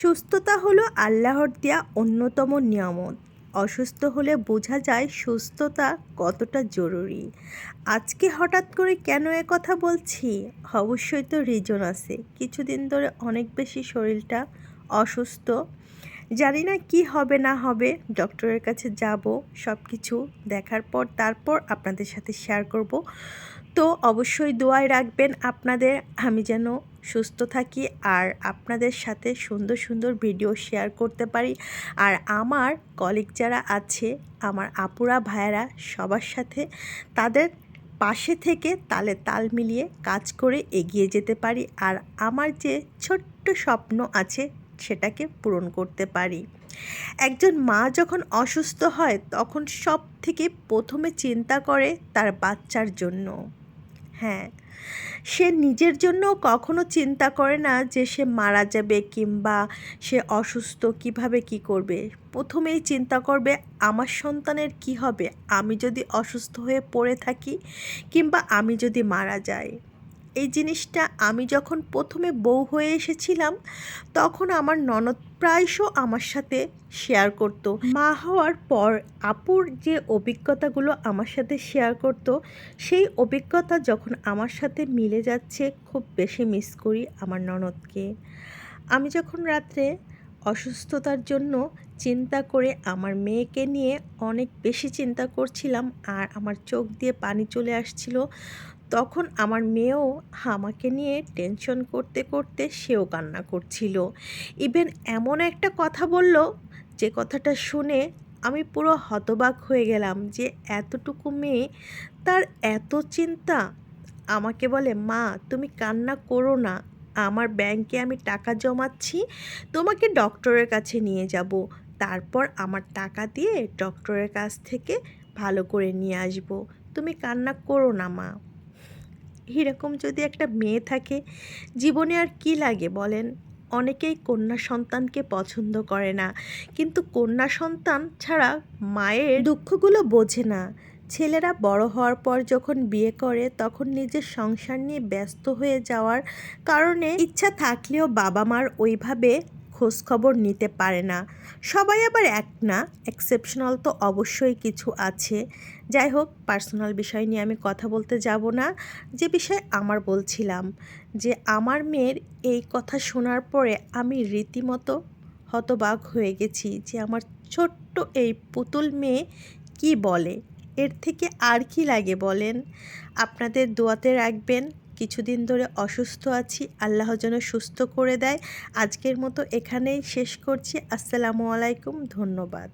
সুস্থতা হলো আল্লাহর দেয়া অন্যতম নিয়ামত। অসুস্থ হলে বোঝা যায় সুস্থতা কতটা জরুরি। আজকে হঠাৎ করে কেন এ কথা বলছি? অবশ্যই তো রিজন আছে। কিছুদিন ধরে অনেক বেশি শরীরটা অসুস্থ। জানি না কি হবে না হবে ডক্টরের কাছে যাব সব কিছু দেখার পর তারপর আপনাদের সাথে শেয়ার করব। তো অবশ্যই দোয়ায় রাখবেন আপনাদের, আমি যেন সুস্থ থাকি আর আপনাদের সাথে সুন্দর সুন্দর ভিডিও শেয়ার করতে পারি। আর আমার কলিগ যারা আছে, আমার আপুরা, ভাইয়েরা সবার সাথে, তাদের পাশে থেকে তালে তাল মিলিয়ে কাজ করে এগিয়ে যেতে পারি। আর আমার যে ছোট্ট স্বপ্ন আছে, সেটাকে পূরণ করতে পারি। একজন মা যখন অসুস্থ হয়, তখন সব থেকে প্রথমে চিন্তা করে তার বাচ্চার জন্য। হ্যাঁ। সে নিজের জন্য কখনো চিন্তা করে না যে সে মারা যাবে কিংবা সে অসুস্থ কীভাবে কি করবে। প্রথমেই চিন্তা করবে, আমার সন্তানের কি হবে? আমি যদি অসুস্থ হয়ে পড়ে থাকি কিংবা আমি যদি মারা যাই। এই জিনিসটা আমি যখন প্রথমে বউ হয়ে এসেছিলাম, তখন আমার ননদ প্রায়শ আমার সাথে শেয়ার করতো। মা হওয়ার পর আপুর যে অভিজ্ঞতাগুলো আমার সাথে শেয়ার করত, সেই অভিজ্ঞতা যখন আমার সাথে মিলে যাচ্ছে, খুব বেশি মিস করি আমার ননদকে। আমি যখন রাত্রে অসুস্থতার জন্য চিন্তা করে আমার মেয়েকে নিয়ে অনেক বেশি চিন্তা করছিলাম, আর আমার চোখ দিয়ে পানি চলে আসছিল তখন আমার মেয়েও আমাকে নিয়ে টেনশন করতে করতে সেও কান্না করছিল। ইভেন এমন একটা কথা বলল, যে কথাটা শুনে আমি পুরো হতবাক হয়ে গেলাম যে এতটুকু মেয়ে তার এত চিন্তা। আমাকে বলে, মা, তুমি কান্না করো না। আমার ব্যাংকে আমি টাকা জমাচ্ছি, তোমাকে ডক্টরের কাছে নিয়ে যাব। তারপর আমার টাকা দিয়ে ডক্টরের কাছ থেকে ভালো করে নিয়ে আসব। তুমি কান্না করো না, মা। এরকম যদি একটা মেয়ে থাকে, জীবনে আর কি লাগে বলেন? অনেকেই কন্যা সন্তানকে পছন্দ করে না। কিন্তু কন্যা সন্তান ছাড়া মায়ের দুঃখগুলো বোঝে না। ছেলেরা বড় হওয়ার পর যখন বিয়ে করে, তখন নিজের সংসার নিয়ে ব্যস্ত হয়ে যাওয়ার কারণে ইচ্ছা থাকলেও বাবা মার ওইভাবে খোঁজ খবর নিতে পারে না। সবাই আবার এক না এক্সেপশনাল তো অবশ্যই কিছু আছে। যাই হোক পার্সোনাল বিষয় নিয়ে আমি কথা বলতে যাব না। যে বিষয়ে আমার বলছিলাম, যে আমার মেয়ের এই কথা শোনার পরে আমি রীতিমতো হতবাক হয়ে গেছি যে আমার ছোট্ট এই পুতুল মেয়ে কি বলে? এর থেকে আর কি লাগে বলেন? আপনাদের দোয়াতে রাখবেন। কিছুদিন ধরে অসুস্থ আছি, আল্লাহ যেন সুস্থ করে দেয়। আজকের মতো এখানেই শেষ করছি। আসসালামু আলাইকুম, ধন্যবাদ।